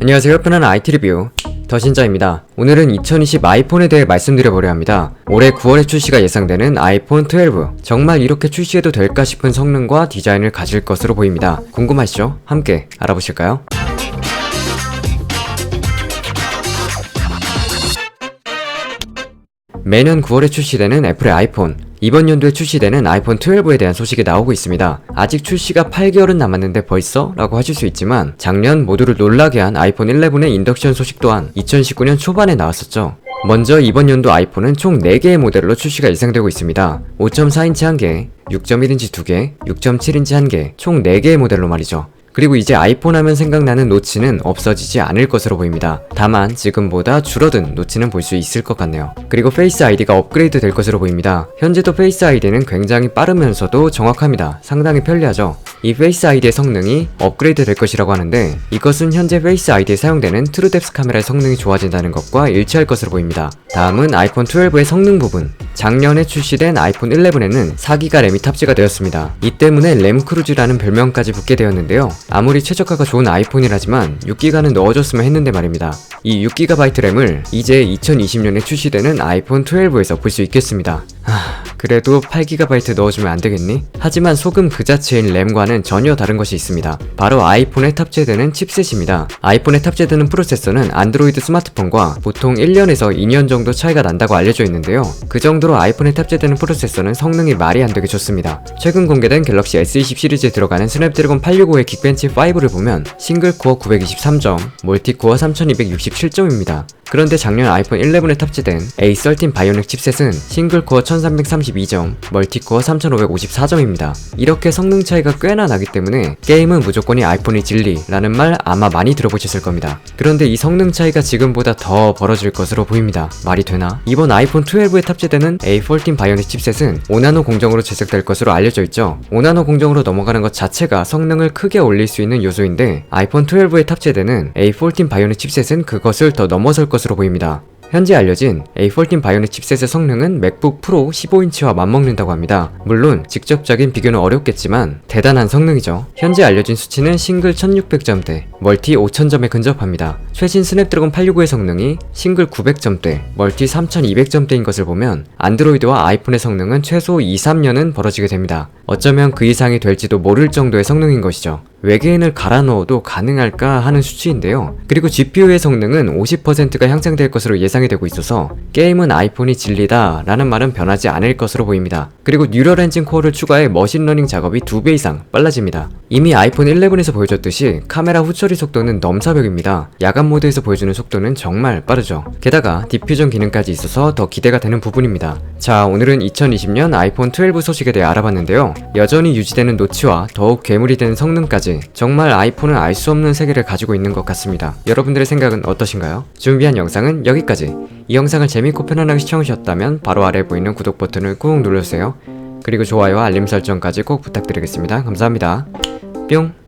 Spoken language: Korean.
안녕하세요. 편안한 IT 리뷰 더신자입니다. 오늘은 2020 아이폰에 대해 말씀드려보려 합니다. 올해 9월에 출시가 예상되는 아이폰 12. 정말 이렇게 출시해도 될까 싶은 성능과 디자인을 가질 것으로 보입니다. 궁금하시죠? 함께 알아보실까요? 매년 9월에 출시되는 애플의 아이폰. 이번 연도에 출시되는 아이폰 12에 대한 소식이 나오고 있습니다. 아직 출시가 8개월은 남았는데 벌써? 라고 하실 수 있지만 작년 모두를 놀라게 한 아이폰 11의 인덕션 소식 또한 2019년 초반에 나왔었죠. 먼저 이번 연도 아이폰은 총 4개의 모델로 출시가 예상되고 있습니다. 5.4인치 1개, 6.1인치 2개, 6.7인치 1개, 총 4개의 모델로 말이죠. 그리고 이제 아이폰 하면 생각나는 노치는 없어지지 않을 것으로 보입니다. 다만 지금보다 줄어든 노치는 볼 수 있을 것 같네요. 그리고 페이스 아이디가 업그레이드 될 것으로 보입니다. 현재도 페이스 아이디는 굉장히 빠르면서도 정확합니다. 상당히 편리하죠. 이 페이스 아이디의 성능이 업그레이드 될 것이라고 하는데 이것은 현재 페이스 아이디에 사용되는 트루뎁스 카메라의 성능이 좋아진다는 것과 일치할 것으로 보입니다. 다음은 아이폰 12의 성능 부분. 작년에 출시된 아이폰 11에는 4기가 램이 탑재가 되었습니다. 이 때문에 램 크루즈라는 별명까지 붙게 되었는데요. 아무리 최저가가 좋은 아이폰이라지만 6기가는 넣어줬으면 했는데 말입니다. 이 6GB 램을 이제 2020년에 출시되는 아이폰 12에서 볼 수 있겠습니다. 하, 그래도 8GB 넣어주면 안 되겠니? 하지만 소금 그 자체인 램과는 전혀 다른 것이 있습니다. 바로 아이폰에 탑재되는 칩셋입니다. 아이폰에 탑재되는 프로세서는 안드로이드 스마트폰과 보통 1년에서 2년 정도 차이가 난다고 알려져 있는데요. 그 정도로 아이폰에 탑재되는 프로세서는 성능이 말이 안 되게 좋습니다. 최근 공개된 갤럭시 S20 시리즈에 들어가는 스냅드래곤 865의 긱벤치 5를 보면 싱글 코어 923점, 멀티 코어 3267점입니다. 그런데 작년 아이폰 11에 탑재된 A13 바이오닉 칩셋은 싱글 코어 1332점, 멀티 코어 3554점입니다. 이렇게 성능 차이가 꽤나 나기 때문에 게임은 무조건이 아이폰이 진리라는 말 아마 많이 들어보셨을 겁니다. 그런데 이 성능 차이가 지금보다 더 벌어질 것으로 보입니다. 말이 되나? 이번 아이폰 12에 탑재되는 A14 바이오닉 칩셋은 5나노 공정으로 제작될 것으로 알려져 있죠. 5나노 공정으로 넘어가는 것 자체가 성능을 크게 올릴 수 있는 요소인데 아이폰 12에 탑재되는 A14 바이오닉 칩셋은 그것을 더 넘어설 것 으로 보입니다. 현재 알려진 A14 바이오닉 칩셋의 성능은 맥북 프로 15인치와 맞먹는다고 합니다. 물론 직접적인 비교는 어렵겠지만 대단한 성능이죠. 현재 알려진 수치는 싱글 1600점대, 멀티 5000점에 근접합니다. 최신 스냅드래곤 865의 성능이 싱글 900점대, 멀티 3200점대인 것을 보면 안드로이드와 아이폰의 성능은 최소 2, 3년은 벌어지게 됩니다. 어쩌면 그 이상이 될지도 모를 정도의 성능인 것이죠. 외계인을 갈아 넣어도 가능할까 하는 수치인데요. 그리고 GPU의 성능은 50%가 향상될 것으로 예상이 되고 있어서 게임은 아이폰이 진리다 라는 말은 변하지 않을 것으로 보입니다. 그리고 뉴럴 엔진 코어를 추가해 머신러닝 작업이 2배 이상 빨라집니다. 이미 아이폰 11에서 보여줬듯이 카메라 후처리 속도는 넘사벽입니다. 야간 모드에서 보여주는 속도는 정말 빠르죠. 게다가 디퓨전 기능까지 있어서 더 기대가 되는 부분입니다. 자, 오늘은 2020년 아이폰 12 소식에 대해 알아봤는데요. 여전히 유지되는 노치와 더욱 괴물이 되는 성능 까지 정말 아이폰은 알 수 없는 세계를 가지고 있는 것 같습니다. 여러분들의 생각은 어떠신가요? 준비한 영상은 여기까지. 이 영상을 재밌고 편안하게 시청하셨다면 바로 아래 보이는 구독 버튼을 꾹 눌러주세요. 그리고 좋아요와 알림 설정까지 꼭 부탁드리겠습니다. 감사합니다. 뿅!